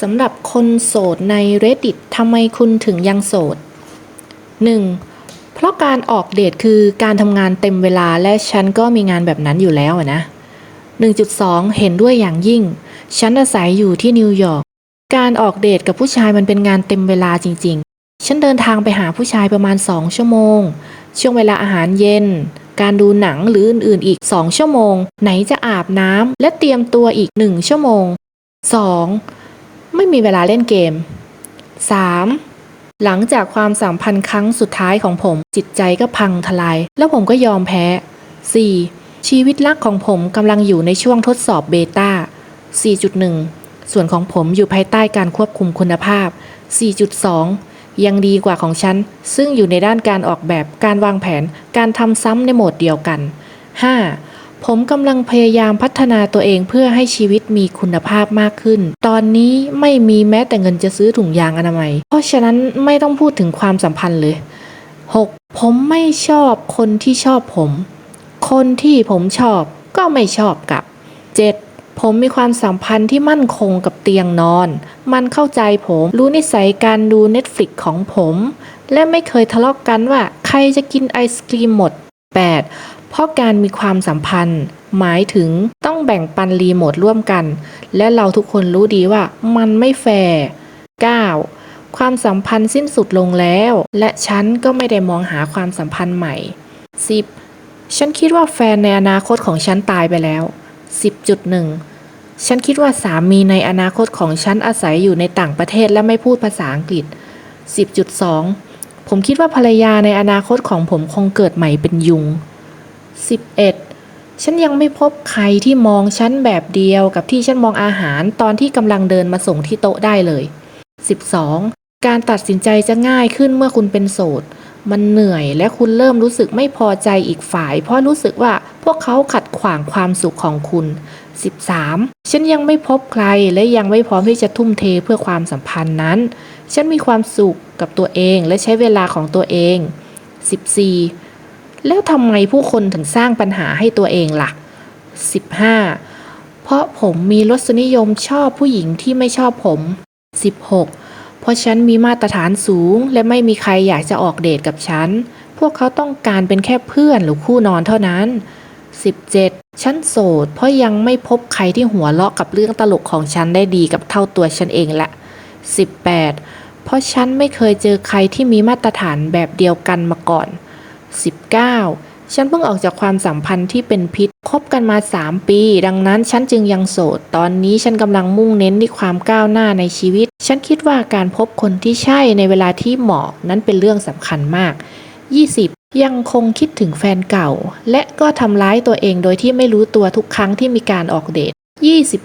สำหรับคนโสดใน Reddit ทำไมคุณถึงยังโสด 1. เพราะการออกเดทคือการทำงานเต็มเวลาและฉันก็มีงานแบบนั้นอยู่แล้วอะนะ 1.2 เห็นด้วยอย่างยิ่ง ฉันอาศัยอยู่ที่นิวยอร์ก การออกเดทกับผู้ชายมันเป็นงานเต็มเวลาจริง ๆ ฉันเดินทางไปหาผู้ชายประมาณ 2 ชั่วโมง ช่วงเวลาอาหารเย็น การดูหนังหรืออื่นๆ อีก 2 ชั่วโมง ไหนจะอาบน้ำและเตรียมตัวอีก 1 ชั่วโมง 2. ไม่มีเวลาเล่นเกม 3. หลังจากความสัมพันธ์ครั้งสุดท้ายของผมจิตใจก็พังทลาย แล้วผมก็ยอมแพ้ 4. ชีวิตรักของผมกำลังอยู่ในช่วงทดสอบเบต้า 4.1 ส่วนของผมอยู่ภายใต้การควบคุมคุณภาพ 4.2 ยังดีกว่าของฉัน ซึ่งอยู่ในด้านการออกแบบการวางแผนการทำซ้ำในโหมดเดียวกัน 5. ผมกำลังพยายามพัฒนาตัวเองเพื่อให้ชีวิตมีคุณภาพมากขึ้น ตอนนี้ไม่มีแม้แต่เงินจะซื้อถุงยางอนามัย เพราะฉะนั้นไม่ต้องพูดถึงความสัมพันธ์เลย 6. ผมไม่ชอบคนที่ชอบผม คนที่ผมชอบก็ไม่ชอบกับ 7. ผมมีความสัมพันธ์ที่มั่นคงกับเตียงนอน มันเข้าใจผมรู้นิสัยการดู Netflix ของผม และไม่เคยทะเลาะกกันว่าใครจะกินไอศกรีมหมด 8. เพราะการมีความสัมพันธ์ หมายถึงต้องแบ่งปันรีโมทร่วมกัน และเราทุกคนรู้ดีว่ามันไม่แฟร์ 9. ความสัมพันธ์สิ้นสุดลงแล้ว และฉันก็ไม่ได้มองหาความสัมพันธ์ใหม่ 10. ฉันคิดว่าแฟนในอนาคตของฉันตายไปแล้ว 10.1 ฉันคิดว่าสามีในอนาคตของฉันอาศัยอยู่ในต่างประเทศและไม่พูดภาษาอังกฤษ 10.2 ผมคิดว่าภรรยาในอนาคตของผมคงเกิดใหม่เป็นยุง 11. ฉันยังไม่พบใครที่มองฉันแบบเดียวกับที่ฉันมองอาหารตอนที่กำลังเดินมาส่งที่โต๊ะได้เลย 12. การตัดสินใจจะง่ายขึ้นเมื่อคุณเป็นโสด มันเหนื่อยและคุณเริ่มรู้สึกไม่พอใจอีกฝ่าย เพราะรู้สึกว่าพวกเขาขัดขวางความสุขของคุณ 13. ฉันยังไม่พบใครและยังไม่พร้อมที่จะทุ่มเทเพื่อความสัมพันธ์นั้น ฉันมีความสุขกับตัวเองและใช้เวลาของตัวเอง 14. แล้วทำไมผู้คนถึงสร้างปัญหาให้ตัวเองล่ะ 15. เพราะผมมีรสนิยมชอบผู้หญิงที่ไม่ชอบผม 16. เพราะฉันมีมาตรฐานสูง และไม่มีใครอยากจะออกเดทกับฉัน พวกเขาต้องการเป็นแค่เพื่อนหรือคู่นอนเท่านั้น 17. ฉันโสด เพราะยังไม่พบใครที่หัวเราะกับเรื่องตลกของฉันได้ดีกับเท่าตัวฉันเองละ 18. เพราะฉันไม่เคยเจอใครที่มีมาตรฐานแบบเดียวกันมาก่อน 19. ฉันเพิ่งออกจากความสัมพันธ์ที่เป็นพิษคบกันมา 3 ปี ดังนั้นฉันจึงยังโสด ตอนนี้ฉันกำลังมุ่งเน้นที่ความก้าวหน้าในชีวิต ฉันคิดว่าการพบคนที่ใช่ในเวลาที่เหมาะนั้นเป็นเรื่องสำคัญมาก 20. ยังคงคิดถึงแฟนเก่า และก็ทำร้ายตัวเองโดยที่ไม่รู้ตัวทุกครั้งที่มีการออกเดท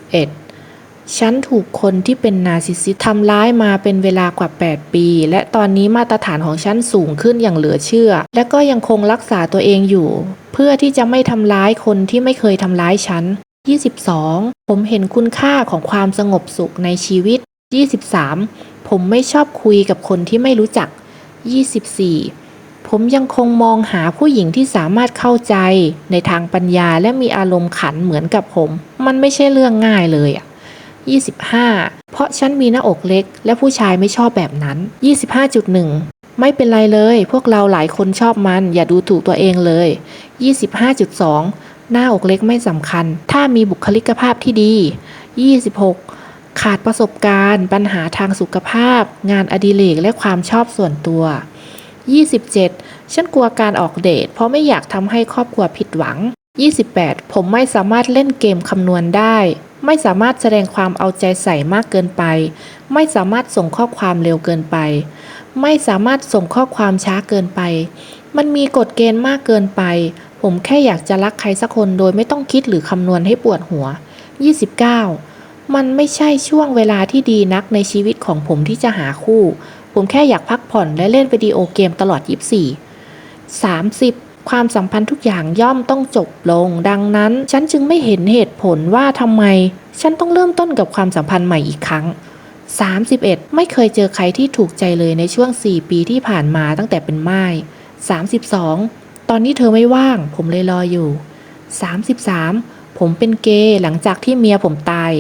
21. ฉันถูกคนที่เป็นนาซิสซิทำร้ายมาเป็นเวลากว่า 8 ปี และตอนนี้มาตรฐานของฉันสูงขึ้นอย่างเหลือเชื่อ และก็ยังคงรักษาตัวเองอยู่ เพื่อที่จะไม่ทำร้ายคนที่ไม่เคยทำร้ายฉัน 22. ผมเห็นคุณค่าของความสงบสุขในชีวิต 23. ผมไม่ชอบคุยกับคนที่ไม่รู้จัก 24. ผมยังคงมองหาผู้หญิงที่สามารถเข้าใจในทางปัญญาและมีอารมณ์ขันเหมือนกับผม มันไม่ใช่เรื่องง่ายเลยอะ25 เพราะฉันมีหน้าอกเล็ก และผู้ชายไม่ชอบแบบนั้น 25.1 ไม่เป็นไรเลย พวกเราหลายคนชอบมัน อย่าดูถูกตัวเองเลย 25.2 หน้าอกเล็กไม่สำคัญ ถ้ามีบุคลิกภาพที่ดี 26 ขาดประสบการณ์ ปัญหาทางสุขภาพ งานอดิเรกและความชอบส่วนตัว 27 ฉันกลัวการออกเดท เพราะไม่อยากทำให้ครอบครัวผิดหวัง 28 ผมไม่สามารถเล่นเกมคำนวณได้ ไม่สามารถแสดงความเอาใจใส่มากเกินไป ไม่สามารถส่งข้อความเร็วเกินไป ไม่สามารถส่งข้อความช้าเกินไป มันมีกฎเกณฑ์มากเกินไป ผมแค่อยากจะรักใครสักคนโดยไม่ต้องคิดหรือคำนวณให้ปวดหัว 29 มันไม่ใช่ช่วงเวลาที่ดีนักในชีวิตของผมที่จะหาคู่ ผมแค่อยากพักผ่อนและเล่นวิดีโอเกมตลอด 24 30 ความสัมพันธ์ทุกอย่างย่อมต้องจบลง ดังนั้น ฉันจึงไม่เห็นเหตุผลว่าทำไม ฉันต้องเริ่มต้นกับความสัมพันธ์ใหม่อีกครั้ง 31 ไม่เคยเจอใครที่ถูกใจเลยในช่วง 4 ปีที่ผ่านมาตั้งแต่เป็นไม้32 ตอนนี้เธอไม่ว่าง ผมเลยรออยู่ 33 ผมเป็นเกย์หลังจากที่เมียผมตาย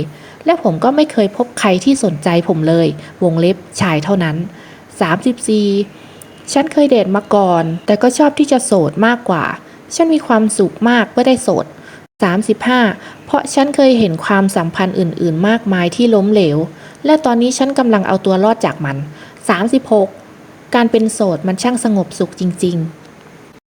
และผมก็ไม่เคยพบใครที่สนใจผมเลย วงเล็บชายเท่านั้น 34 ฉันเคยเดทมาก่อน แต่ก็ชอบที่จะโสดมากกว่า ฉันมีความสุขมากเมื่อได้โสด 35 เพราะฉันเคยเห็นความสัมพันธ์อื่น ๆ มากมายที่ล้มเหลว และตอนนี้ฉันกำลังเอาตัวรอดจากมัน 36 การเป็นโสดมันช่างสงบสุขจริง ๆ